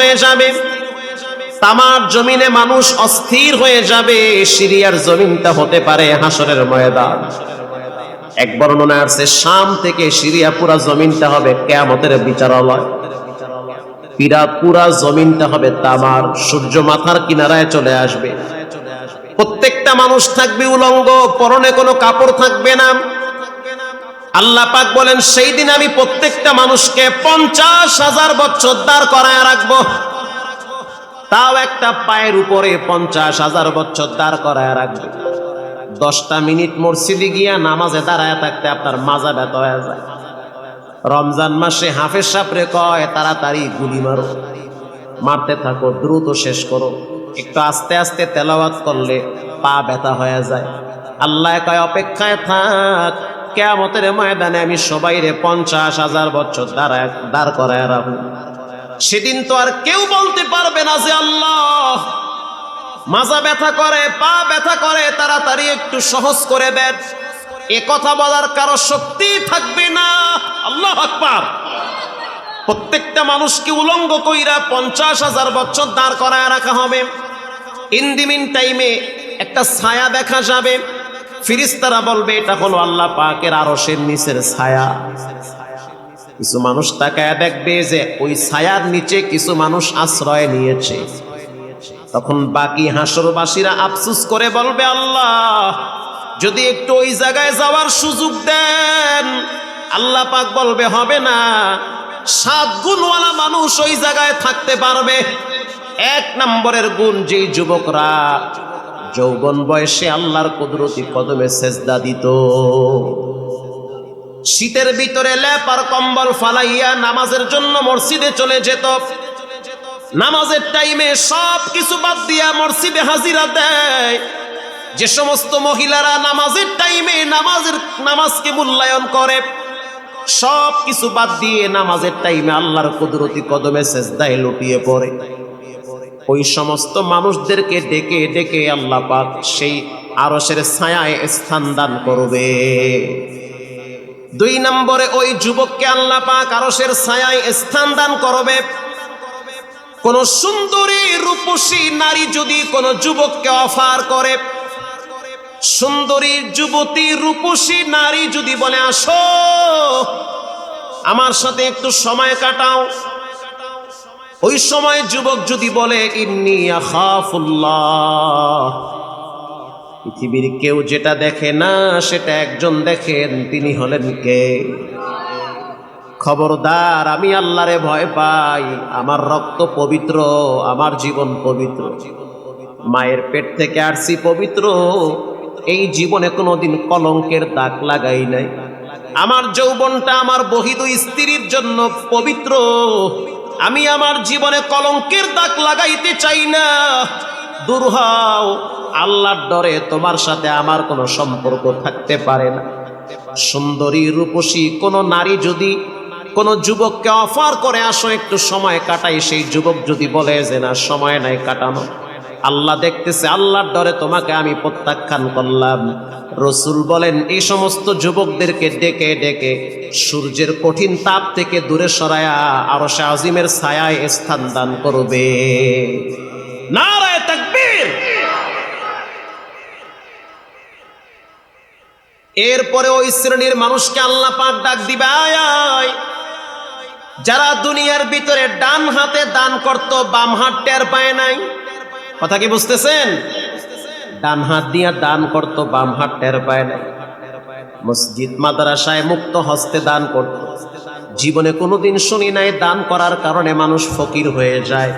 হয়ে যাবে। তামার জমিনে মানুষ অস্থির হয়ে যাবে, সিরিয়ার জমিনটা হতে পারে হাসরের ময়দান। এক বর্ণনা আছে, শাম থেকে সিরিয়া পুরা জমিনটা হবে কেয়ামতের বিচারালয়। পিরা পুরা জমিনটা হবে তামার, সূর্য মাথার কিনারায় চলে আসবে। প্রত্যেকটা মানুষ থাকবে উলঙ্গ, পরনে কোনো কাপড় থাকবে না। আল্লাহ পাক বলেন, সেই দিন আমি প্রত্যেকটা মানুষকে পঞ্চাশ হাজার বছর দাঁড় করায় রাখব। তাও একটা পায়ের উপরে পঞ্চাশ হাজার বছর দাঁড় করায় রাখবে। দশটা মিনিট মসজিদে গিয়া নামাজে দাঁড়ায় থাকতে আপনার মাজা ব্যথা হয়ে যায়। রমজান মাসে হাফেজ সাপরে কয়, তাড়াতাড়ি গুলি মারো। মারতে থাকো, দ্রুত শেষ করো। একটু আস্তে আস্তে তেলাওয়াত করলে পা ব্যথা হয়ে যায়। আল্লাহ কয়, অপেক্ষায় থাক। কেয়ামতের ময়দানে আমি সবাইরে পঞ্চাশ হাজার বছর দাঁড়ায় দাঁড় করায় রাখব। সেদিন তো আর কেউ বলতে পারবে না যে আল্লাহ, মাজা ব্যথা করে, পা ব্যথা করে, তাড়াতাড়ি একটু সহজ করে দেন। এ কথা বলার কারও শক্তি থাকবে না। আল্লাহ আকবার। প্রত্যেকটা মানুষকে উলঙ্গ কইরা পঞ্চাশ হাজার বছর দাঁড় করায় রাখা হবে। ইন্দিমিন টাইমে একটা ছায়া দেখা যাবে। ফিরিস্তারা বলবে, এটা হলো আল্লাহ পাকের আরশের নিচের ছায়া। কিছু মানুষ তাকায় দেখবে যে ওই ছায়ার নিচে কিছু মানুষ আশ্রয় নিয়েছে। তখন বাকি হাসরবাসীরা আফসুস করে বলবে, আল্লাহ, যদি একটু ওই জায়গায় যাওয়ার সুযোগ দেন, আল্লাহ পাক বলবে, হবে না। সাত গুণওয়ালা মানুষ ওই জায়গায় থাকতে পারবে। এক নম্বরের গুণ যেই যুবকরা যৌবন বয়সে আল্লাহর কুদরতি কদমে সেজদা দিত। শীতের ভিতরে লেপার কম্বল ফালাইয়া নামাজের জন্য মসজিদে চলে যেত। নামাজের টাইমে সব কিছু বাদ দিয়া মসজিদে হাজিরা দেয়। যে সমস্ত মহিলারা নামাজের টাইমে নামাজের নামাজকে মূল্যায়ন করে সব কিছু বাদ দিয়ে নামাজের টাইমে আল্লাহর কুদরতি কদমে সেজদায় লুটিয়ে পড়ে। ওই সমস্ত মানুষদেরকে ডেকে ডেকে আল্লাহ পাক সেই আরসের ছায়ায় স্থান দান করবে। দুই নম্বরে ওই যুবককে আল্লাহ পাক আরসের ছায়ায় স্থান দান করবে। কোন সুন্দরী রূপসী নারী যদি কোন যুবককে অফার করে, সুন্দরী যুবতী রূপসী নারী যদি বলে, আসো, আমার সাথে একটু সময় কাটাও। ওই সময় যুবক যদি বলে, ইন্নি পৃথিবীর কেউ যেটা দেখে না, সেটা একজন দেখেন, তিনি হলেন কে? খবরদার, আমি আল্লাহরে ভয় পাই, আমার রক্ত পবিত্র, আমার জীবন পবিত্র। মায়ের পেট থেকে আসছি পবিত্র, এই জীবনে কোনোদিন কলঙ্কের দাগ লাগাই নাই। আমার যৌবনটা আমার বহিদ স্ত্রীর জন্য পবিত্র। আমি আমার জীবনে কলঙ্কের দাগ লাগাইতে চাই না। দূর হও, আল্লাহর ডরে তোমার সাথে আমার কোনো সম্পর্ক থাকতে পারে না। সুন্দরী রূপসী কোনো নারী যদি কোনো যুবককে অফার করে, আসো একটু সময় কাটাই। সেই যুবক যদি বলে যে, না, সময় নাই কাটানো। আল্লাহ দেখতেছে, আল্লাহর ডরে তোমাকে আমি প্রত্যাখ্যান করলাম। রসুল বলেন, এই সমস্ত যুবকদেরকে ডেকে ডেকে সূর্যের কঠিন তাপ থেকে দূরে সরায়া আরও আজিমের ছায়ায় স্থান দান করবে। এরপরে ওই শ্রেণির মানুষকে আল্লাহ পাক ডাক দিবে আয়। যারা দুনিয়ার ভিতরে ডান হাতে দান করত, বাম হাত টের পায় নাই। কথা কি বুঝতেছেন? ডান হাত দিয়া দান করত, বাম হাত টের পায় নাই। মসজিদ, মাদ্রাসায় মুক্ত হস্তে দান করত। জীবনে কোনোদিন শুনি নাই, দান করার কারণে মানুষ ফকির হয়ে যায়।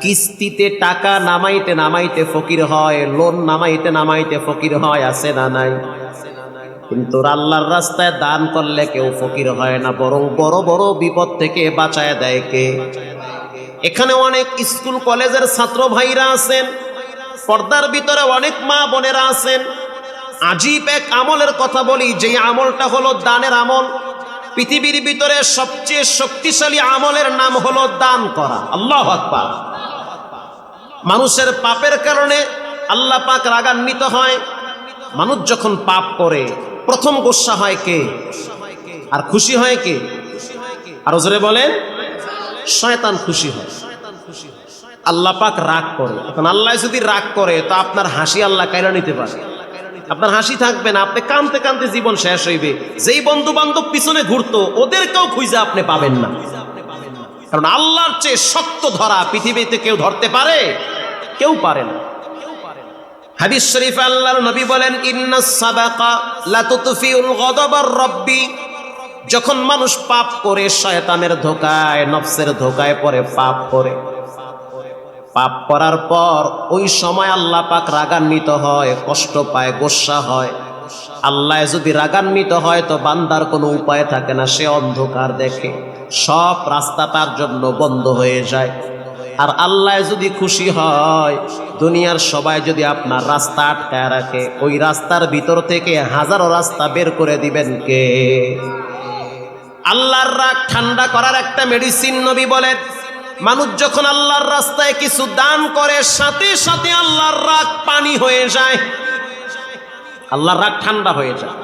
কিস্তিতে টাকা নামাইতে নামাইতে ফকির হয়, লোন নামাইতে নামাইতে ফকির হয়, আছে না নাই? কিন্তু আল্লাহর রাস্তায় দান করলে কেউ ফকির হয় না, বরং বড় বড় বিপদ থেকে বাঁচায় দেয় কে? এখানে অনেক স্কুল কলেজের ছাত্র ভাইরা আছেন, পর্দার ভিতরে অনেক মা বোনেরা আছেন। আজীব এক আমলের কথা বলি, যে আমলটা হলো দানের আমল। পৃথিবীর ভিতরে সবচেয়ে শক্তিশালী আমলের নাম হলো দান করা। আল্লাহ আকবার। মানুষের পাপের কারণে আল্লাহ পাক রাগান্বিত হয়। মানুষ যখন পাপ করে, প্রথম গোসা হয় কে? আর খুশি হয় কে? আর জোরে বলেন। শয়তান খুশি হয়। আল্লাহ পাক রাগ করে। এখন আল্লাহ যদি রাগ করে, তো আপনার হাসি আল্লাহ কায়রা নিতে পারে। আপনার হাসি থাকবে না, আপনি কানতে কানতে জীবন শেষ হইবে। যেই বন্ধু বান্ধব পিছনে ঘুরতো, ওদেরকেও খুঁজে আপনি পাবেন না। কারণ আল্লাহর চেয়ে শক্ত ধরা পৃথিবীতে কেউ ধরতে পারে? কেউ পারে না। হাদিস শরীফ আল্লাহর নবী বলেন ইন্না সাদাকা লা তুতফিউল গদাবার রব্বি যখন মানুষ পাপ করে, শয়তানের ধোকায়, নফসের ধোকায় পরে পাপ করে। পাপ করার পর ওই সময় আল্লাহ পাক রাগান্বিত হয়, কষ্ট পায় গোসা হয়। আল্লাহ যদি রাগান্বিত হয়, তো বান্দার কোনো উপায় থাকে না, সে অন্ধকার দেখে। সব রাস্তা তার জন্য বন্ধ হয়ে যায়। আর আল্লাহ যদি খুশি হয়, দুনিয়ার সবাই যদি আপনার রাস্তা আটকায় রাখে, ওই রাস্তার ভিতর থেকে হাজারো রাস্তা বের করে দিবেন কে? আল্লাহর রাগ ঠান্ডা করার একটা মেডিসিন নবী বলেন। মানুষ যখন আল্লাহর রাস্তায় কিছু দান করে, সাথে সাথে আল্লাহর রাগ পানি হয়ে যায়। আল্লাহর রাগ ঠান্ডা হয়ে যায়।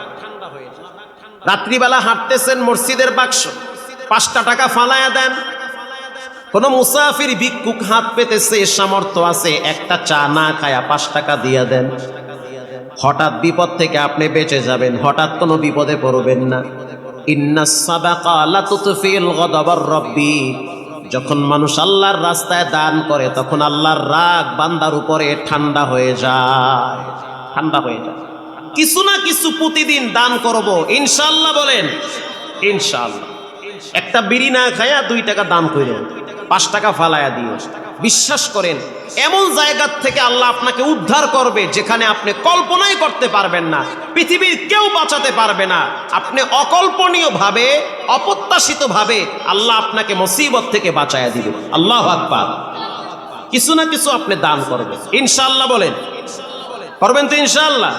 রাত্রিবেলা হাঁটতেছেন মসজিদের বাক্স। পাঁচটা টাকা ফালায়া দেন। কোন মুসাফির ভিক্ষুক হাত পেতেছে সামর্থ্য আছে, একটা চা না খায়া পাঁচ টাকা দিয়ে দেন। হঠাৎ বিপদ থেকে আপনি বেঁচে যাবেন, হঠাৎ কোনো বিপদে পড়বেন না। যখন মানুষ আল্লাহর রাস্তায় দান করে, তখন আল্লাহর রাগ বান্দার উপরে ঠান্ডা হয়ে যায়। ঠান্ডা হয়ে যায়। কিছু না কিছু প্রতিদিন দান করব। ইনশাল্লাহ বলেন ইনশাল্লাহ একটা বিড়ি না খায়া দুই টাকা দান করেন পাঁচ টাকা ফালায়া দিয়ে বিশ্বাস করেন, এমন জায়গার থেকে আল্লাহ আপনাকে উদ্ধার করবে যেখানে আপনি কল্পনাই করতে পারবেন না, পৃথিবীর কেউ বাঁচাতে পারবে না। আপনি অকল্পনীয় ভাবে অপ্রত্যাশিত ভাবে আল্লাহ আপনাকে মুসিবত থেকে বাঁচায়া দিবে। আল্লাহ আকবার। কিছু না কিছু আপনি দান করবেন। ইনশাআল্লাহ বলেন। করবেন তো ইনশাআল্লাহ।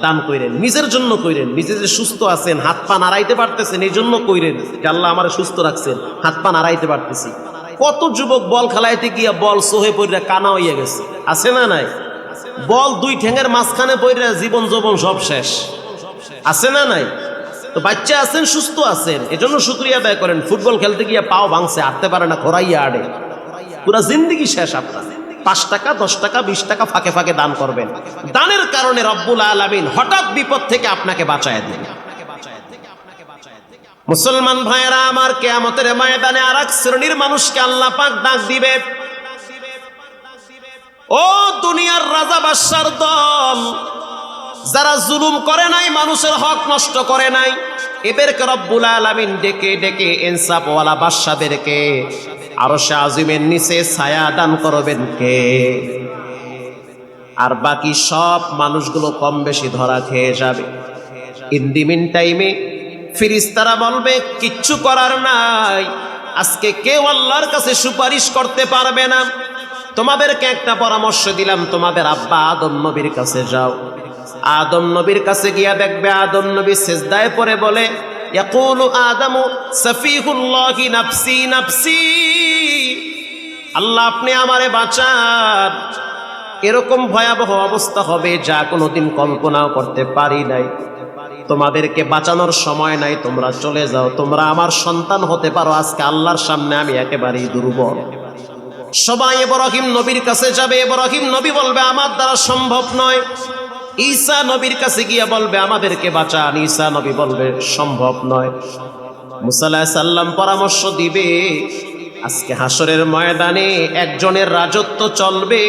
দান কইরেন, নিজের জন্য কইরেন। নিজে যে সুস্থ আছেন, হাত পা নাড়াইতে পারতেছেন, এই জন্য কইরেন যে আল্লাহ আমার সুস্থ রাখছেন, হাত পা নাড়াইতে পারতেছি। কত যুবক বল খেলাইতে গিয়া বল সোহে পড়িয়া কানা হইয়া গেছে? আছে না নাই? বল দুই ঠ্যাঙের মাঝখানে পড়িয়া জীবন যৌবন সব শেষ। আছে না নাই? তো বাচ্চা আছেন, সুস্থ আছেন, এজন্য শুক্রিয়া আদায় করেন। ফুটবল খেলতে গিয়ে পাও ভাঙছে, হাঁটতে পারে না, খোরাইয়া আড়ে। পুরা জিন্দিগি শেষ আপনার। পাঁচ টাকা, দশ টাকা, বিশ টাকা ফাঁকে ফাঁকে দান করবেন। দানের কারণে রব্বুল আলমিন হঠাৎ বিপদ থেকে আপনাকে বাঁচায় দিন মুসলমান ভাইয়েরা, আমার কেয়ামতের ময়দানে আর এক শ্রেণির মানুষকে আল্লাহ পাক ডাক দিবে। ও দুনিয়ার রাজা বাদশার দল, যারা জুলুম করে নাই, মানুষের হক নষ্ট করে নাই, এদেরকে রব্বুল আলামিন ডেকে ডেকে ইনসাফওয়ালা বাদশাদেরকে আরও সে আজিমের নিচে ছায়া দান করবেন কে? আর বাকি সব মানুষগুলো কম বেশি ধরা খেয়ে যাবে। ইন মিন টাইমে ফিরিস্তারা বলবে, কিচ্ছু করার নাই। আজকে কেউ আল্লাহর কাছে সুপারিশ করতে পারবে না। তোমাদেরকে একটা পরামর্শ দিলাম, তোমাদের আব্বা আদম নবীর কাছে যাও। আদম নবীর কাছে গিয়া দেখবে, আদম নবী সেজদায় পরে বলে নাফসি নাফসি। আল্লাহ, আপনি আমারে বাঁচান। এরকম ভয়াবহ অবস্থা হবে যা কোনোদিন কল্পনাও করতে পারি নাই। তোমাদেরকে বাঁচানোর সময় নাই, তোমরা চলে যাও। তোমরা আমার সন্তান হতে পারো, আজকে আল্লাহর সামনে আমি একেবারেই দুর্বল। সবাই এব্রাহিম নবীর কাছে যাবে, এব্রাহিম নবী বলবে, আমার দ্বারা সম্ভব নয়। ঈসা নবীর কাছে গিয়ে বলবে, আমাদেরকে বাঁচান। ঈসা নবী বলবে, সম্ভব নয়। মুসাল্লাহ সাল্লাম পরামর্শ দিবে, আজকে হাসরের ময়দানে একজনের রাজত্ব চলবে,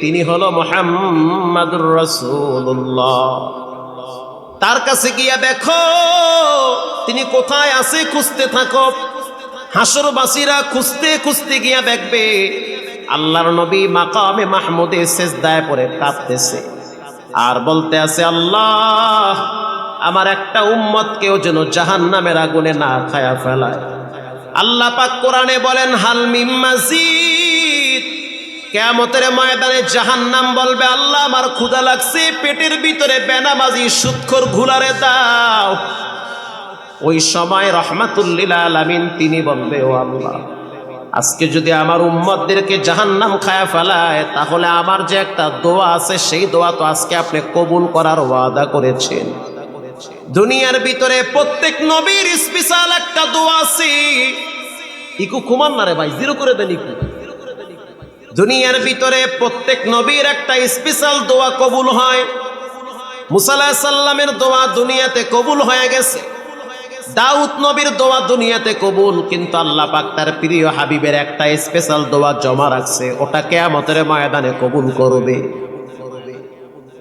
তিনি হলো মোহাম্মদুর রসুল্লাহ তার কাছে গিয়া দেখো, তিনি কোথায় আছে খুঁজতে থাকো। হাসরবাসীরা খুঁজতে খুঁজতে গিয়া দেখবে, আল্লাহর নবী মাকামে মাহমুদে শেষদায় পরে কাঁদতেছে। আর বলতে আছে, আল্লাহ, আমার একটা উম্মত কেউ যেন জাহান নামের আগুনে না খায়া ফেলায়। আল্লাহ পাক কোরআনে বলেন, হাল মিম মাজিদ। কেমতের ময়দানে জাহান্নাম বলবে, আল্লাহ, আমার ক্ষুধা লাগছে, পেটের ভিতরে বেনামাজি সুৎখর ঘুলারে দাও। ওই সময় রহমাতুল্লিল আলামিন তিনি বলবে, ও আল্লাহ, আজকে যদি আমার উম্মতদেরকে জাহান্নাম খায়া ফেলায়, তাহলে আমার যে একটা দোয়া আছে, সেই দোয়া তো আজকে আপনি কবুল করার ওয়াদা করেছেন। দুনিয়ার ভিতরে প্রত্যেক নবীর স্পেশাল একটা দোয়া আছে। ইকু কুমার না রে ভাই, জিরো করে দেন ইকু। দুনিয়ার ভিতরে প্রত্যেক নবীর একটা স্পেশাল দোয়া কবুল হয়। মুসাল্লাহ সাল্লামের দোয়া দুনিয়াতে কবুল হয়ে গেছে। দাউদ নবীর দোয়া দুনিয়াতে কবুল, কিন্তু আল্লাহ পাক তার প্রিয় হাবিবের একটা স্পেশাল দোয়া জমা রাখছে। ওটা কেয়ামতের ময়দানে কবুল করবে।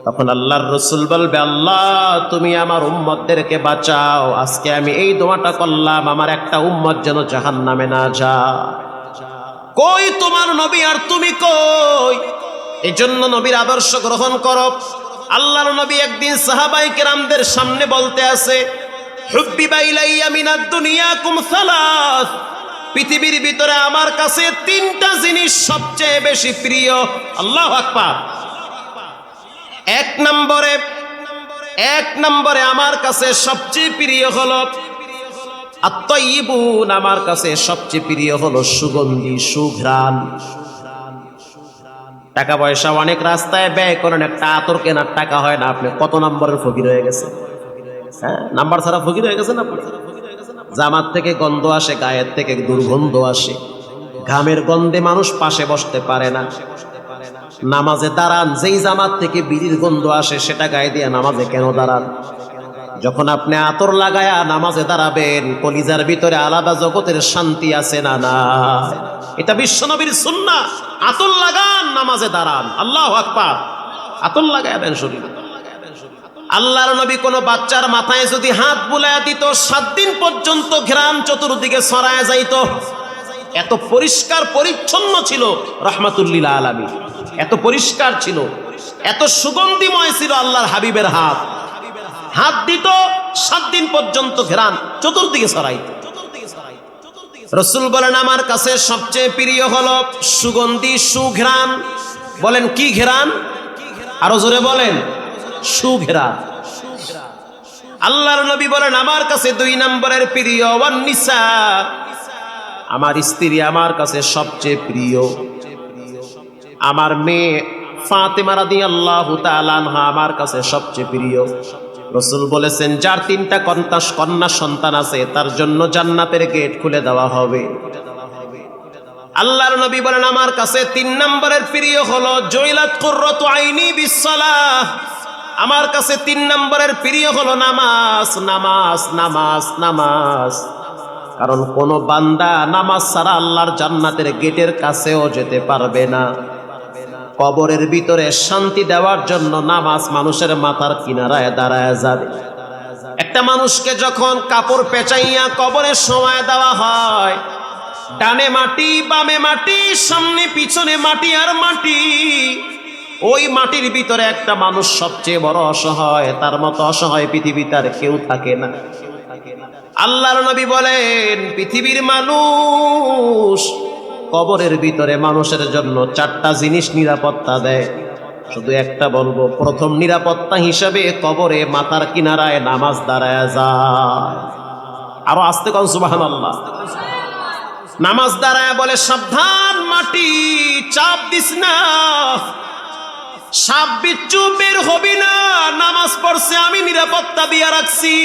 তখন আল্লাহর রসুল বলবে, আল্লাহ, তুমি আমার উম্মতদেরকে বাঁচাও। আজকে আমি এই দোয়াটা করলাম, আমার একটা উম্মত যেন জাহান নামে না যা কই তোমার নবী আর তুমি কই? এই জন্য নবীর আদর্শ গ্রহণ করো। আল্লাহর নবী একদিন সাহাবাই কেরামদের সামনে বলতে আছে পৃথিবীর ভিতরে আমার কাছে তিনটা জিনিস সবচেয়ে বেশি প্রিয়। আল্লাহ আকবার। এক নম্বরে এক নম্বরে আমার কাছে সবচেয়ে প্রিয় হলো আত্মইবুন আমার কাছে সবচেয়ে প্রিয় হলো সুগন্ধি, সুঘ্রাণ। টাকা পয়সা অনেক রাস্তায় ব্যয় করেন, একটা আতর কেনার টাকা হয় না, আপনি কত নম্বরের ফকির হয়ে গেছে হ্যাঁ নাম্বার ছাড়া ফকির হয়ে গেছেন আপনি? জামাত থেকে গন্ধ আসে, গায়ের থেকে দুর্গন্ধ আসে। ঘামের গন্ধে মানুষ পাশে বসতে পারে না। নামাজে দাঁড়ান, যেই জামাত থেকে বিড়ির গন্ধ আসে, সেটা গায়ে দিয়ে নামাজে কেন দাঁড়ান? যখন আপনি আতর লাগায়া নামাজে দাঁড়াবেন, কলিজার ভিতরে আলাদা জগতের শান্তি আছে না না এটা বিশ্বনবীর সুন্না। আতর লাগান, নামাজে দাঁড়ান। আল্লাহ আকবার। আতর লাগায় দেন শরীরে। আল্লাহর নবী কোনো বাচ্চার মাথায় যদি হাত বুলায় দিত, সাত দিন পর্যন্ত ঘ্রাণ চতুর্দিকে ছড়ায় যাইত। এত পরিষ্কার পরিচ্ছন্ন ছিল রহমাতুল্লিল আলমী এত পরিষ্কার ছিল। এত সুগন্ধিময় ছিল আল্লাহর হাবিবের হাত। হাত দিত, সাত দিন পর্যন্ত ঘেরান, চতুর্দিকে ছড়াইত রসুল বলেন, আমার কাছে সবচেয়ে প্রিয় হলো সুগন্ধি সুঘেরান বলেন, কি ঘেরান আরও জোরে বলেন সুঘেরান আল্লাহর নবী বলেন, আমার কাছে দুই নম্বরের প্রিয় নিসা আমার স্ত্রী আমার কাছে সবচেয়ে প্রিয়। আমার মেয়ে ফাতেমা রাদি আল্লাহ তালানহা আমার কাছে সবচেয়ে প্রিয়। রসুল বলেছেন, যার তিনটা কন্যা কন্যা সন্তান আছে, তার জন্য জান্নাতের গেট খুলে দেওয়া হবে। আল্লাহর নবী বলেন, আমার কাছে তিন নম্বরের প্রিয় হলো জৈলাত কুর্রত আইনি বিশ্বলাহ আমার কাছে তিন নম্বরের প্রিয় হলো, নামাজ নামাজ নামাজ নামাজ। কারণ কোন বান্দা নামাজ ছাড়া আল্লাহর জান্নাতের গেটের কাছেও যেতে পারবে না। কবরের ভিতরে শান্তি দেওয়ার জন্য নামাজ মানুষের মাথার কিনারায় দাঁড়ায় যাবে। একটা মানুষকে যখন কাপড় পেঁচাইয়া কবরের সময় দেওয়া হয়, ডানে মাটি, বামে মাটি, সামনে, পিছনে মাটি আর মাটি, ওই মাটির ভিতরে একটা মানুষ সবচেয়ে বড় অসহায়, তার মতো অসহায় পৃথিবীতে আর কেউ থাকে না। আল্লাহর নবী বলেন, পৃথিবীর মানুষ কবরের ভিতরে মানুষের জন্য চারটা জিনিস নিরাপত্তা দেয়। শুধু একটা বলব, প্রথম নিরাপত্তা হিসাবে কবরে মাথার কিনারায় নামাজ দাঁড়ায় যায়। আরও আসতে কন সুবাহান আল্লাহ নামাজ দাঁড়ায় বলে, সাবধান মাটি, চাপ দিস না। সাপ বিচ্ছু বের হবি না। নামাজ পড়ছে আমি, নিরাপত্তা দিয়া রাখছি।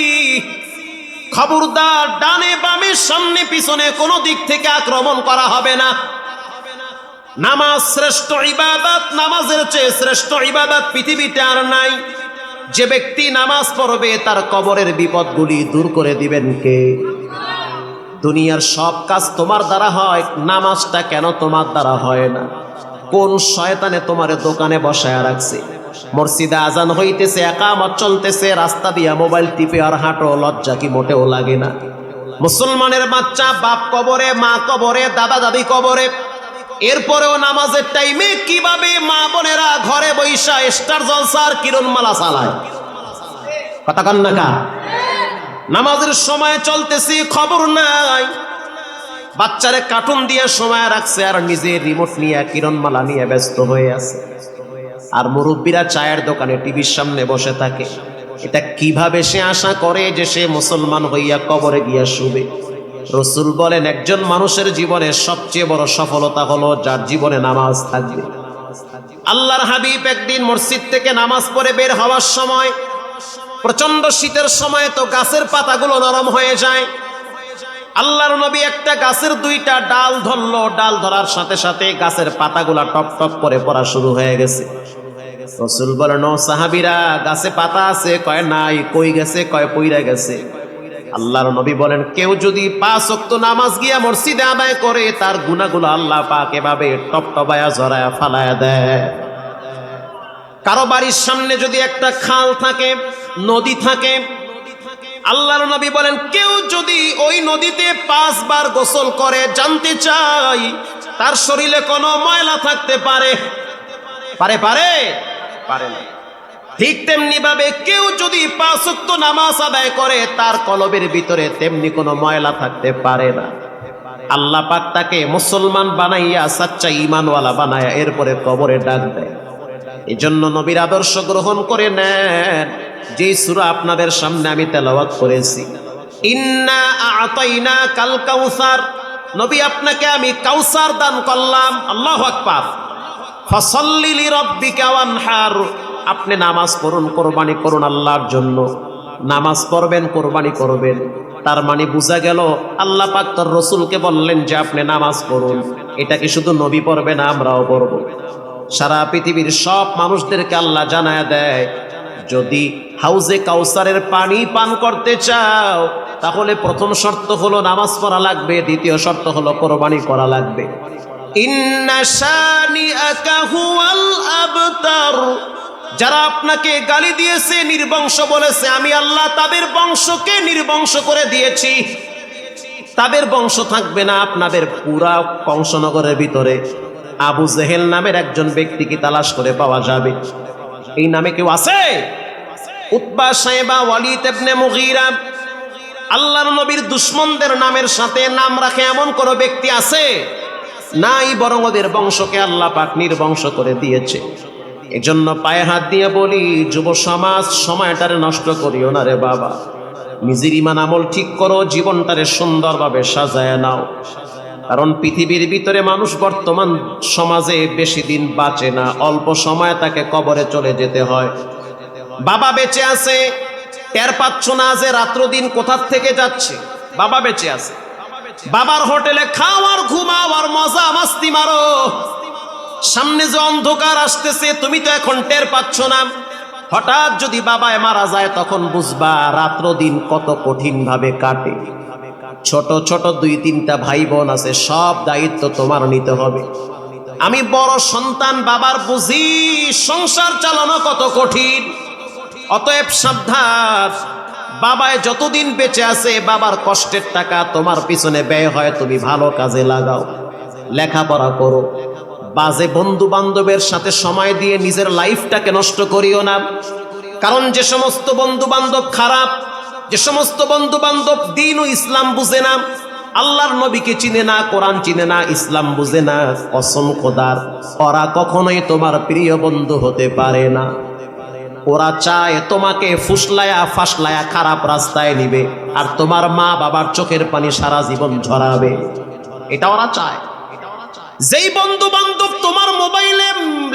খবরদার ডানে বামে সামনে পিছনে কোনো দিক থেকে আক্রমণ করা হবে না। নামাজ শ্রেষ্ঠ ইবাদত, নামাজের চেয়ে শ্রেষ্ঠ ইবাদত পৃথিবীতে আর নাই। যে ব্যক্তি নামাজ পড়বে, তার কবরের বিপদগুলি দূর করে দিবেন কে? দুনিয়ার সব কাজ তোমার দ্বারা হয়, নামাজটা কেন তোমার দ্বারা হয় না? কোন শয়তানে তোমার দোকানে বসায় রাখছে? মসজিদে আজান হইতেছে, একামত চলতেছে, রাস্তা দিয়া মোবাইল টিপে আর হাঁটো, লজ্জা কি মোটেও লাগে না। মুসলমানের বাচ্চা, বাপ কবরে, মা কবরে, দাদা দাদি কবরে, এরপরেও নামাজের টাইমে কীভাবে মা বোনেরা ঘরে বৈশা স্টার জলসার কিরণমালা চালায়? কথা কান্না কা? নামাজের সময় চলতেছি, খবর নাই। বাচ্চারে কার্টুন দিয়ে সময় রাখছে আর নিজে রিমোট নিয়ে কিরণমালা নিয়ে ব্যস্ত হয়ে আছে। আর মুরব্বীরা চায়ের দোকানে টিভির সামনে বসে থাকে। এটা কীভাবে সে আশা করে যে সে মুসলমান হইয়া কবরে গিয়া শুবে? রসুল বলেন, একজন মানুষের জীবনে সবচেয়ে বড় সফলতা হলো যার জীবনে নামাজ থাকবে। আল্লাহর হাবিব একদিন মসজিদ থেকে নামাজ পড়ে বের হওয়ার সময় প্রচণ্ড শীতের সময় তো গাছের পাতাগুলো নরম হয়ে যায়। আল্লাহর নবী একটা গাছের দুইটা ডাল ধরলো, ডাল ধরার সাথে সাথে গাছের পাতাগুলা টপ টপ করে পড়া শুরু হয়ে গেছে। রসুল বলেন সাহাবিরা, গাছে পাতা আছে, কয় নাই, কই গেছে, কয় পইরা গেছে? আল্লাহর নবী বলেন, কেউ যদি পাঁচ ওয়াক্ত নামাজ গিয়া মসজিদে আদায় করে, তার গুনাহগুলো আল্লাহ পাক এভাবে টপটপায়া জড়ায়া ফালায়া দেয়। কারও বাড়ির সামনে যদি একটা খাল থাকে, নদী থাকে আল্লাহর নবী বলেন, কেউ যদি ওই নদীতে পাঁচবার গোসল করে, জানতে চাই তার শরীরে কোনো ময়লা থাকতে পারে। পারে পারে? পারে না। ঠিক তেমনি ভাবে কেউ যদি পাঁচ ওয়াক্ত নামাজ আদায় করে, তার কলবের ভিতরে তেমনি কোনো ময়লা থাকতে পারে না। আল্লাহ পাক তাকে মুসলমান বানাইয়া, সাচ্চা ইমানওয়ালা বানাইয়া এরপরে কবরে ডাক দেয়। এই জন্য নবীর আদর্শ গ্রহণ করে নেন। যেই সুরা আপনাদের সামনে আমি তেলাওয়াত করেছি। ইন্না আতাইনা কাল কাউসার। নবী আপনাকে আমি কাউসার দান করলাম। আল্লাহ আকবার। ফসল্লি লিরাব্বিকা ওয়ানহার। আপনি নামাজ পড়ুন, কোরবানি করুন আল্লাহর জন্য। নামাজ পড়বেন, কোরবানি করবেন। তার মানে বোঝা গেল, আল্লাহ পাক তার রসুলকে বললেন যে আপনি নামাজ পড়ুন। এটা কি শুধু নবী পড়বে না আমরাও পড়ব। সারা পৃথিবীর সব মানুষদেরকে আল্লাহ জানায় দেয়, যদি হাউজে কাউসারের পানি পান করতে চাও, তাহলে প্রথম শর্ত হলো নামাজ পড়া লাগবে, দ্বিতীয় শর্ত হলো কোরবানি করা লাগবে। যারা আপনাকে গালি দিয়েছে, নির্বংশ বলেছে, আমি আল্লাহ তাদের বংশকে নির্বংশ করে দিয়েছি। তাদের বংশ থাকবে না আপনাদের পুরা বংশনগরের ভিতরে। আবু জেহেল নামের একজন ব্যক্তিকে তালাশ করে পাওয়া যাবে। এই নামে কেউ আছে? উৎবা সাহেবা ওয়ালিদ ইবনে মুগীরা। আল্লাহর নবীর দুশ্মনদের নামের সাথে নাম রাখে এমন কোন ব্যক্তি আছে? নাই, বরং ওদের বংশকে আল্লাহ পাক নির্বংশ করে দিয়েছে। এজন্য পায়ে হাত দিয়ে বলি, যুব সমাজ সময়টারে নষ্ট করিও না রে বাবা। নিজের ইমান আমল ঠিক করো, জীবনটারে সুন্দরভাবে সাজায় নাও। কারণ পৃথিবীর ভিতরে মানুষ বর্তমান সমাজে বেশি দিন বাঁচে না, অল্প সময় তাকে কবরে চলে যেতে হয়। বাবা বেঁচে আছে, টের পাচ্ছ না যে রাত্র দিন কোথার থেকে যাচ্ছে। বাবা বেঁচে আছে। বাবার হোটেলে খাওয়ার ঘুমাও আর মজা মাস্তি মারো। সামনে যে অন্ধকার আসতেছে, তুমি তো এখন টের পাচ্ছ না। হঠাৎ যদি বাবায় মারা যায়, তখন বুঝবা রাত্র দিন কত কঠিন ভাবে কাটে। ছোট ছোট দুই তিনটা ভাই বোন আছে, সব দায়িত্ব তোমার নিতে হবে। আমি বড় সন্তান, বাবার বুঝি, সংসার চালানো কত কঠিন। অতএব সাবধান, বাবায় যতদিন বেঁচে আছে, বাবার কষ্টের টাকা তোমার পিছনে ব্যয় হয়, তুমি ভালো কাজে লাগাও, লেখাপড়া করো। বাজে বন্ধু বান্ধবের সাথে সময় দিয়ে নিজের লাইফটাকে নষ্ট করিও না। কারণ যে সমস্ত বন্ধু বান্ধব খারাপ যে সমস্ত বন্ধু বান্ধব দিন ও ইসলাম বুঝে না, আল্লাহর নবীকে চিনে না, কোরআন চিনে না, ইসলাম বুঝে না, কসম খোদার, ওরা কখনোই তোমার প্রিয় বন্ধু হতে পারে না। ওরা চায় তোমাকে ফুসলায়া ফাসলায়া খারাপ রাস্তায় নিবে, আর তোমার মা বাবার চোখের পানি সারা জীবন ঝরাবে। এটা ওরা চায়। যেই বন্ধু বান্ধব তোমার মোবাইলে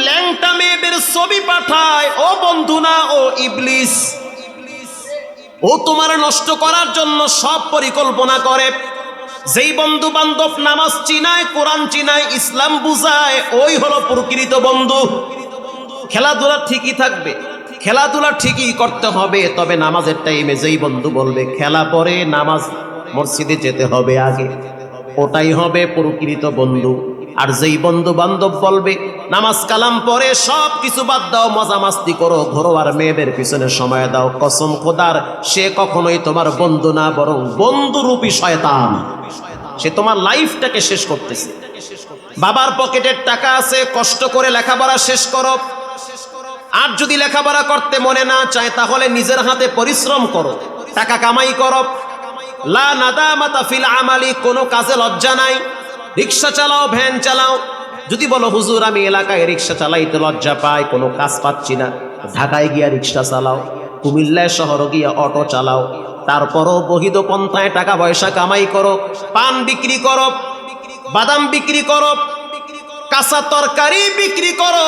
ল্যাংটা মেয়েদের ছবি পাঠায়, ও বন্ধু না, ও ইবলিস। ও তোমার নষ্ট করার জন্য সব পরিকল্পনা করে। যেই বন্ধু বান্ধব নামাজ চিনায়, কোরআন চিনায়, ইসলাম বুঝায়, ওই হলো প্রকৃত বন্ধু। খেলাধুলা ঠিকই থাকবে, খেলাধুলা ঠিকই করতে হবে, তবে নামাজের টাইমে যেই বন্ধু বলবে, খেলা পরে নামাজ মসজিদে যেতে হবে আগে। ওটাই হবে প্রকৃত বন্ধু। আর যেই বন্ধু বান্ধব বলবে, নামাজ কালাম পরে সব কিছু বাদ দাও, মজা মাস্তি করো ঘরোয়ার মেয়েদের পিছনে সময় দাও। কসম খোদার, সে কখনোই তোমার বন্ধু না, বরং বন্ধুরূপী শয়তান। সে তোমার লাইফটাকে শেষ করতেছে। বাবার পকেটের টাকা আছে, কষ্ট করে লেখাপড়া শেষ করো। আর যদি লেখাপড়া করতে মনে না চায়, তাহলে নিজের হাতে পরিশ্রম করো। টাকা কামাই করো। লা নাদামাতা ফিল আমালি, কোনো কাজে লজ্জা নাই। রিক্সা চালাও, ভ্যান চালাও। যদি বলো, হুজুর, আমি এলাকায় রিক্সা চালাইতে লজ্জা পাই, কোনো কাজ পাচ্ছি না। ঢাকায় গিয়া রিক্সা চালাও, কুমিল্লায় শহর গিয়া অটো চালাও। তারপরও বহিদ পন্থায় টাকা পয়সা কামাই করো, পান বিক্রি করো, বাদাম বিক্রি করো, কাঁচা তরকারি বিক্রি করো।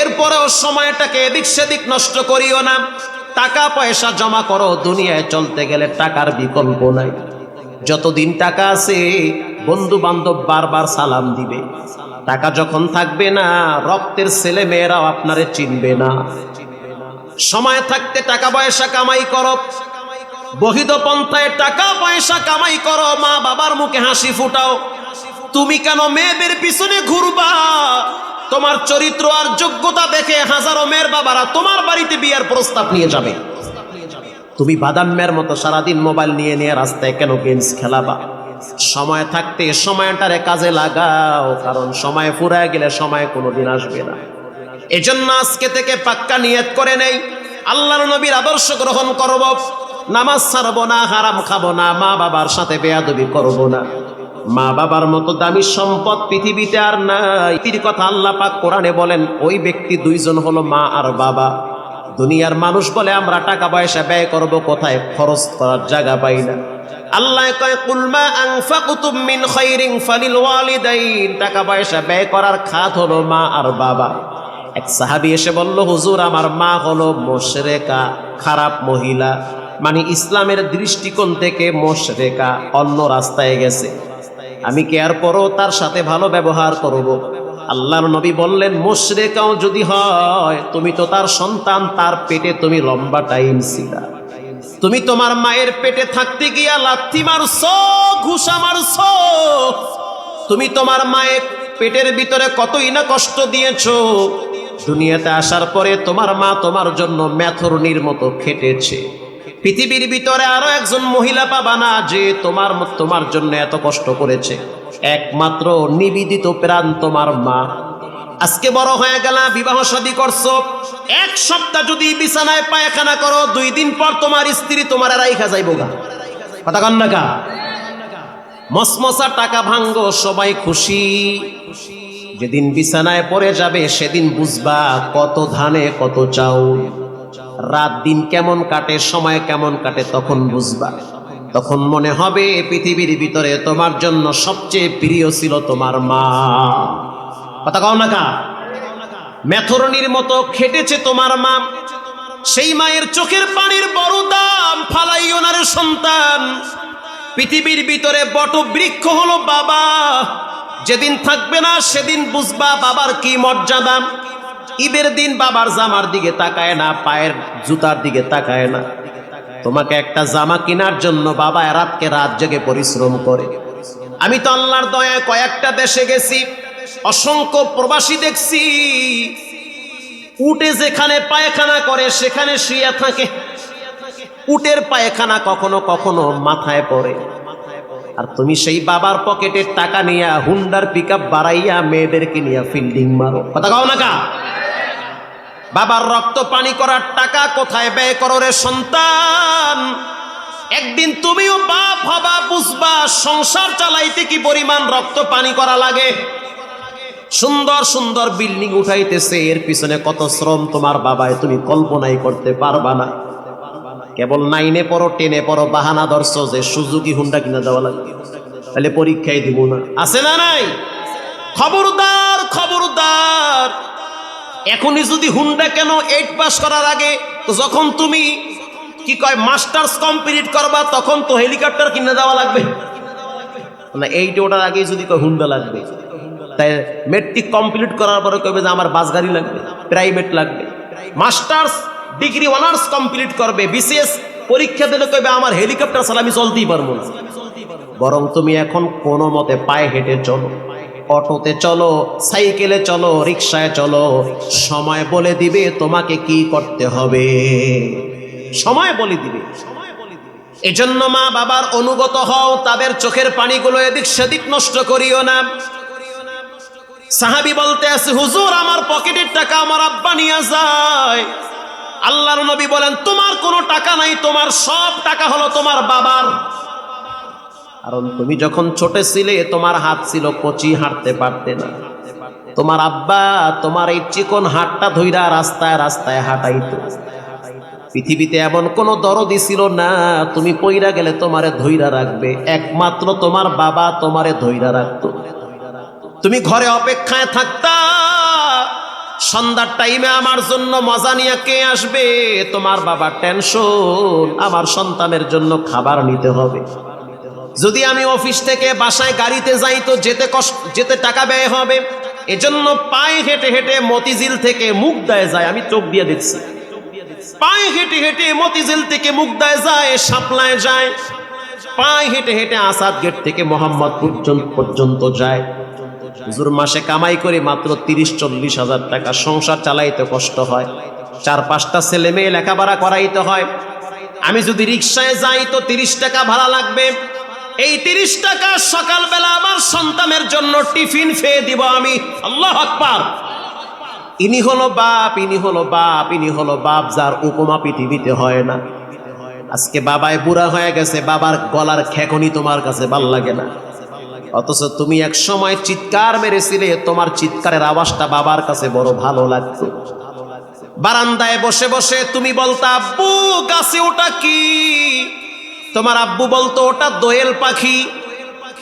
এরপরেও সময়টাকে এদিক সেদিক নষ্ট করিও না। টাকা পয়সা জমা করো, দুনিয়ায় চলতে গেলে টাকার বিকল্প নাই। যতদিন টাকা আছে বন্ধু বান্ধব বারবার সালাম দিবে। টাকা যখন থাকবে না, রক্তের ছেলে মেয়েরাও আপনারে চিনবে না। সময় থাকতে টাকা পয়সা কামাই করো। বহিদ পন্থায় টাকা পয়সা কামাই করো, মা বাবার মুখে হাসি ফুটাও। তুমি কেন মেয়েদের পিছনে ঘুরবা? তোমার চরিত্র আর যোগ্যতা দেখে হাজারো মেয়ের বাবারা তোমার বাড়িতে বিয়ের প্রস্তাব নিয়ে যাবে। তুমি বাদাম মেয়ের মতো সারাদিন মোবাইল নিয়ে নিয়ে রাস্তায় কেন গেমস খেলাবা? সময় থাকতে সময়টারে কাজে লাগাও, কারণ সময় ফুরায় গেলে সময় কোনোদিন আসবে না। এজন্য আজকে থেকে পাক্কা নিয়ত করে নেই। আল্লাহর নবীর আদর্শ গ্রহণ করব। নামাজ ছাড়বো না, হারাম খাব না, মা বাবার সাথে বেয়াদবি করব না। মা বাবার মতো দামি সম্পদ পৃথিবীতে আর নাই। কথা আল্লাহ পাক কোরআনে বলেন, ওই ব্যক্তি দুইজন হলো মা আর বাবা। দুনিয়ার মানুষ বলে আমরা টাকা পয়সা ব্যয় করব, কোথায় খরচ করার জায়গা পাই না। আল্লাহ কয় কুলমা আনফাকুতুম মিন খাইরিন ফালিল ওয়ালিদাইন টাকা পয়সা ব্যয় করার খাত হলো মা আর বাবা। এক সাহাবী এসে বলল, হুজুর, আমার মা হলো মোশরেকা, খারাপ মহিলা। মানে ইসলামের দৃষ্টিকোণ থেকে মোশরেকা, অন্য রাস্তায় গেছে। আমি কেয়ার পরও তার সাথে ভালো ব্যবহার করব? আল্লাহর নবী বললেন, মোশরেকাও যদি হয়, তুমি তো তার সন্তান, তার পেটে তুমি লম্বা টাইম ছিলা। তুমি তোমার মায়ের পেটে থাকতে গিয়া লাথি মারছ ঘুষা মারছ তুমি তোমার মায়ের পেটের ভিতরে কতই না কষ্ট দিয়েছ। দুনিয়াতে আসার পরে তোমার মা তোমার জন্য ম্যাথরনির মতো খেটেছে। পৃথিবীর ভিতরে আরও একজন মহিলা পাবা না যে তোমার তোমার জন্য এত কষ্ট করেছে। একমাত্র নিবেদিত প্রাণ তোমার মা। আজকে বড় হয়ে গেল, বিবাহ শাদী করছ। এক সপ্তাহ যদি বিছানায় পায়খানা করো, দুই দিন পর তোমার স্ত্রী তোমার রাইখা যাইব গা। কথা কন না গা মসমসা টাকা ভাঙ্গো, সবাই খুশি। যেদিন বিছানায় পড়ে যাবে, সেদিন বুঝবা কত ধানে, কত চাউল। রাত দিন কেমন কাটে, সময় কেমন কাটে, তখন বুঝবা। তখন মনে হবে পৃথিবীর ভিতরে তোমার জন্য সবচেয়ে প্রিয় ছিল তোমার মা। কথা কও না কা? মেথরনির মতো খেটেছে তোমার মা। সেই মায়ের চোখের পানির বড় দাম ফালাই ওনার সন্তান। পৃথিবীর ভিতরে বট বৃক্ষ হলো বাবা। যেদিন থাকবে না সেদিন বুঝবা বাবার কি মর্যাদা। ঈদের দিন বাবার জামার দিকে তাকায় না, পায়ের জুতার দিকে তাকায় না। তোমাকে একটা জামা কেনার জন্য বাবা রাতকে রাত জেগে পরিশ্রম করে। আমি তো আল্লাহর দয়ায় কয়েকটা দেশে গেছি। অসংখ্য প্রবাসী দেখছি। উটে যেখানে পায়খানা করে, সেখানে শুয়ে থাকে। উটের পায়খানা কখনো কখনো মাথায় পড়ে। আর তুমি সেই বাবার পকেটের টাকা নিয়ে, হুন্ডার পিক আপ বাড়াইয়া, মেয়েদেরকে নিয়ে ফিল্ডিং মারো। কথা কও না বাবার রক্ত পানি করার টাকা কোথায় ব্যয় করো রে সন্তান? একদিন তুমিও বাপ হবা, বুঝবা, সংসার চালাইতে কি পরিমাণ রক্ত পানি করা লাগে? সুন্দর সুন্দর বিল্ডিং উঠাইতেছে, এর পিছনে কত শ্রম তোমার বাবায়, তুমি কল্পনাই করতে পারবা না। কেবল নাইনে পড়ো, টেনে পড়ো, বাহানা ধরছ, যে সুজুকি হুন্ডা কিনা দেওয়া লাগবে তাহলে পরীক্ষায় দিব না। আছে না নাই? খবরদার খবরদার। এখনই যদি হুন্ডা কেন এইট পাস করার আগে, তো যখন তুমি কি কয় মাস্টার্স কমপ্লিট করবা, তখন তো হেলিকপ্টার কিনে দেওয়া লাগবে। না এইট ওটার আগে যদি কয় হুন্ডা লাগবে। তাই মেট্রিক কমপ্লিট করার পরে কবে যে আমার বাস গাড়ি লাগবে প্রাইভেট লাগবে। মাস্টার্স ডিগ্রি অনার্স কমপ্লিট করবে বিশেষ পরীক্ষা দিলে কবে আমার হেলিকপ্টার ছাড়া আমি চলতেই পারব না। বরং তুমি এখন কোনো মতে পায়ে হেঁটে চলো, অটোতে চলো, সাইকেলে চলো, রিক্সায় চলো, সময় বলে দিবে তোমাকে কি করতে হবে। সময় বলে দিবে। এজন্য মা বাবার অনুগত হও, তাদের চোখের পানিগুলো এদিক সেদিক নষ্ট করিও না। সাহাবি বলতে আছে, হুজুর, আমার পকেটের টাকা আমার আব্বা নিয়ে যায়। আল্লাহর নবী বলেন, তোমার কোনো টাকা নাই, তোমার সব টাকা হলো তোমার বাবার। কারণ তুমি যখন ছোট ছিলে, তোমার হাত ছিল কচি, হাঁটতে পারতে না। তোমার আব্বা তোমার এই চিকন হাতটা ধইরা রাস্তায় রাস্তায় হাঁটাইতো। পৃথিবীতে এমন কোনো দরদি ছিল না, তুমি পইরা গেলে তোমারে ধইরা রাখবে। একমাত্র তোমার বাবা তোমারে ধইরা রাখতো। তুমি ঘরে অপেক্ষায় থাকতা। সন্ধ্যার টাইমে আমার জন্য মজা নিয়ে কে আসবে? তোমার বাবার টেনশন আমার সন্তানের জন্য খাবার নিতে হবে। যদি আমি অফিস থেকে বাসায় গাড়িতে যাই তো যেতে কষ্ট, যেতে টাকা ব্যয় হবে। এজন্য পায়ে হেঁটে হেঁটে মতিঝিল থেকে মুগদায় যায়। আমি চোখ দিয়ে দেখছি। পায়ে হেঁটে হেঁটে মতিঝিল থেকে মুগদায় যায়, সাপলায় যায়। পায়ে হেঁটে হেঁটে আসাদ গেট থেকে মোহাম্মদ পর্যন্ত পর্যন্ত যায়। হুজুর মাসে কামাই করে মাত্র তিরিশ, চল্লিশ হাজার টাকা। সংসার চালাইতে কষ্ট হয়। চার পাঁচটা ছেলে মেয়ে লেখাপড়া করাইতে হয়। আমি যদি রিক্সায় যাই তো তিরিশ টাকা ভাড়া লাগবে। এই তিরিশ টাকা সকালবেলা আমার সন্তানের জন্য টিফিন ফেয়ে দিব আমি। আল্লাহ আকবার। ইনি হলো বাপ, ইনি হলো বাপ, ইনি হলো বাপ, যার উপমা পৃথিবীতে হয় না। আজকে বাবায় বুড়া হয়ে গেছে, বাবার গলার খেকনি তোমার কাছে ভালো লাগে না। অথচ তুমি এক সময় চিৎকার মেরেছিলে, তোমার চিৎকারের আওয়াজটা বাবার কাছে বড় ভালো লাগতো বারান্দায় বসে বসে তুমি বলতা, আব্বু, গাছে ওটা কি? তোমার আব্বু বলতো, ওটা দোয়েল পাখি।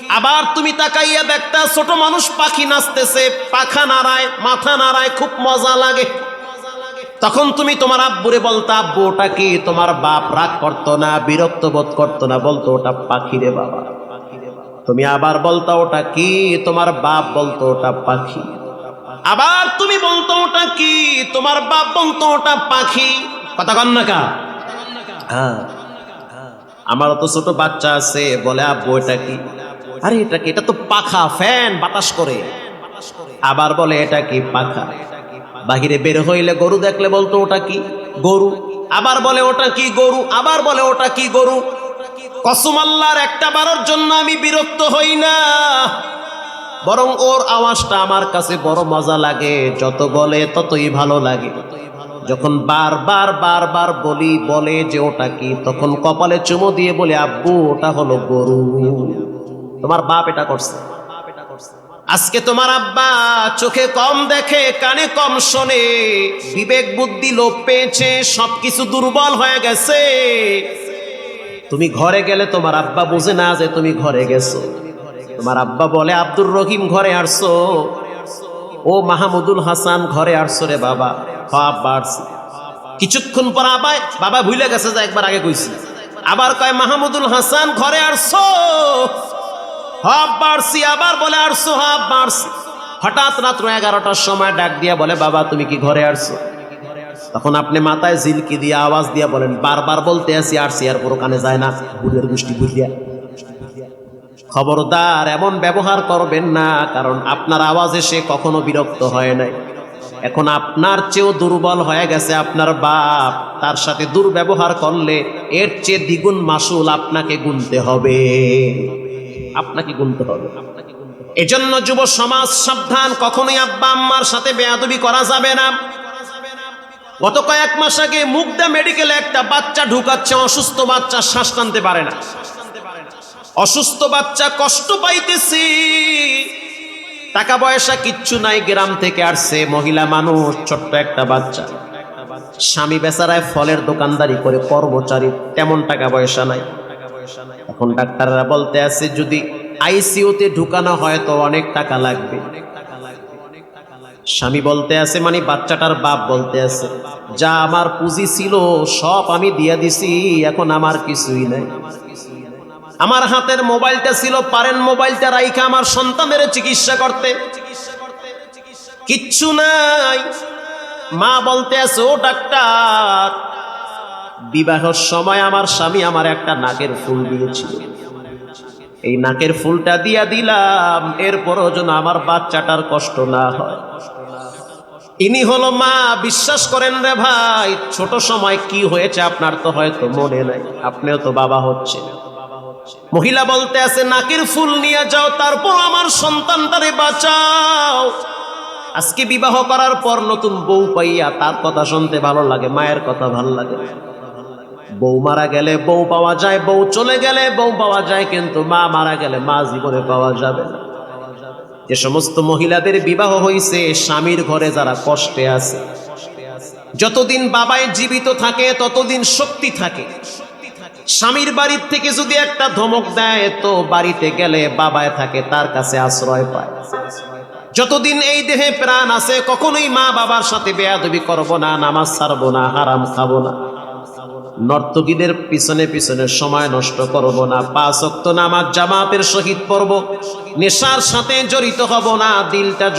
আবার তুমি তাকাইয়া দেখতা, ছোট মানুষ পাখি নাচতেছে, পাখা নাড়ায়, মাথা নাড়ায়, খুব মজা লাগে। তখন তুমি তোমার আব্বুরে বলতা, আব্বু, ওটা কি? তোমার বাপ রাগ করতো না, বিরক্ত বোধ করতো না, বলতো, ওটা পাখি রে বাবা। তুমি আবার বলতো ওটা কি? তোমার বাপ বলতো ওটা পাখি। আবার তুমি বলতো ওটা কি? তোমার বাপ বলতো ওটা পাখি। কথা কন না কা? হ্যাঁ। আমার তো ছোট বাচ্চা আছে, বলে, আব্বু, এটা কি? আরে, এটা কি? এটা তো পাখা, ফ্যান, বাতাস করে। আবার বলে, এটা কি পাখা? বাহিরে বের হইলে গরু দেখলে বলতো ওটা কি? গরু। আবার বলে, ওটা কি গরু? আবার বলে, ওটা কি গরু? কসম আল্লাহর একটা বারের জন্য আমি বিরক্ত হই না। বরং ওর আওয়াজটা আমার কাছে বড় মজা লাগে। যত বলে ততই ভালো লাগে। যখন বারবার বারবার বলি, বলে যে ওটা কি, তখন কপালে চুমো দিয়ে বলে, আব্বু, ওটা হলো গরু। তোমার বাপ এটা করছে। আজকে তোমার আব্বা চোখে কম দেখে, কানে কম শোনে। বিবেক, বুদ্ধি লোপ পেয়েছে, সবকিছু দুর্বল হয়ে গেছে। তুমি ঘরে গেলে তোমার আব্বা বুঝে না যে তুমি ঘরে গেছো। তোমার আব্বা বলে, আব্দুর রহিম ঘরে আসছো। ও মাহমুদুল হাসান ঘরে আসছো রে বাবা। বাপ বাড়ছি কিছুক্ষণ পর আবার, বাবা ভুলে গেছে যে একবার আগে কইছি। আবার কয়, মাহমুদুল হাসান ঘরে আসছো? হাফ বাড়ছি আবার বলে, আসছো। হাফ বাড়ছি হঠাৎ রাত্র এগারোটার সময় ডাক দিয়া বলে, বাবা, তুমি কি ঘরে আসছো? তখন আপনি মাথায় জিলকি দিয়ে আওয়াজ দিয়ে বলেন, বারবার বলতে আসি, আর পুরো কানে যায় না। বুড়ের গোষ্ঠী বুঝিয়া। খবরদার এমন ব্যবহার করবেন না, কারণ আপনার আওয়াজে সে কখনো বিরক্ত হয় নাই। এখন আপনার চেয়েও দুর্বল হয়ে গেছে আপনার বাপ। তার সাথে দুর্ব্যবহার করলে এর চেয়ে দ্বিগুণ মাসুল আপনাকে গুনতে হবে। আপনাকে গুনতে হবে। এজন্য যুব সমাজ সাবধান, কখনোই আব্বা আম্মার সাথে বেয়াদবি করা যাবে না। গত কয়েক মাস আগে মুগদা মেডিকেলে একটা বাচ্চা ঢুকাচ্ছে, অসুস্থ বাচ্চা শ্বাস টানতে পারে না। অসুস্থ বাচ্চা কষ্ট পাইতেছি। টাকা পয়সা কিচ্ছু নাই, গ্রাম থেকে আসছে মহিলা মানুষ, ছোট্ট একটা বাচ্চা। স্বামী বেচারায় ফলের দোকানদারি করে কর্মচারী, তেমন টাকা পয়সা নাই। এখন ডাক্তাররা বলতে আছে, যদি আইসিইউতে ঢুকানো হয় তো অনেক টাকা লাগবে। স্বামী বলতে আছে মানে বাচ্চাটার বাপ বলতে আছে, যা আমার পুঁজি ছিল, সব আমি দিয়ে দিছি, এখন আমার কিছুই নাই। আমার হাতের মোবাইলটা ছিল, পারেন মোবাইলটা রাইখা আমার সন্তানের চিকিৎসা করতে। কিচ্ছু নাই। মা বলতে আছে, ও ডাক্তার, বিবাহের সময় আমার স্বামী আমার একটা নাকের ফুল দিয়েছিল। এই নাকের ফুলটা দিয়া দিলাম, এরপরও যেন আমার বাচ্চাটার কষ্ট না হয়। ইনি হলো মা, বিশ্বাস করেন রে ভাই, ছোট সময় কি হয়েছে আপনার তো হয়তো মনে নাই, আপনিও তো বাবা হচ্ছে মহিলা বলতে আছে, নাকের ফুল নিয়ে যাও, তারপর আমার সন্তানটারে বাঁচাও। আজকে বিবাহ করার পর নতুন বউ পাইয়া তার কথা শুনতে ভালো লাগে, মায়ের কথা ভালো লাগে। বউ মারা গেলে বউ পাওয়া যায়, বউ চলে গেলে বউ পাওয়া যায়, কিন্তু মা মারা গেলে মা জীবনে পাওয়া যাবে না। যে সমস্ত মহিলাদের বিবাহ হয়েছে স্বামীর ঘরে যারা কষ্টে আছে, যতদিন বাবায় জীবিত থাকে, ততদিন শক্তি থাকে। স্বামীর বাড়ির থেকে যদি একটা ধমক দেয়, তো বাড়িতে গেলে বাবায় থাকে, তার কাছে আশ্রয় পায়। যতদিন এই দেহে প্রাণ আছে, কখনোই মা বাবার সাথে বেয়াদবি করব না, নামাজ ছাড়বো না, হারাম খাব না। নর্তকীদের পিছনে পিছনে সময় নষ্ট করব না। পাঁচ অক্ত নামাজ জামাতের সহিত পড়ব। নেশার সাথে জড়িত হব না। দিলটা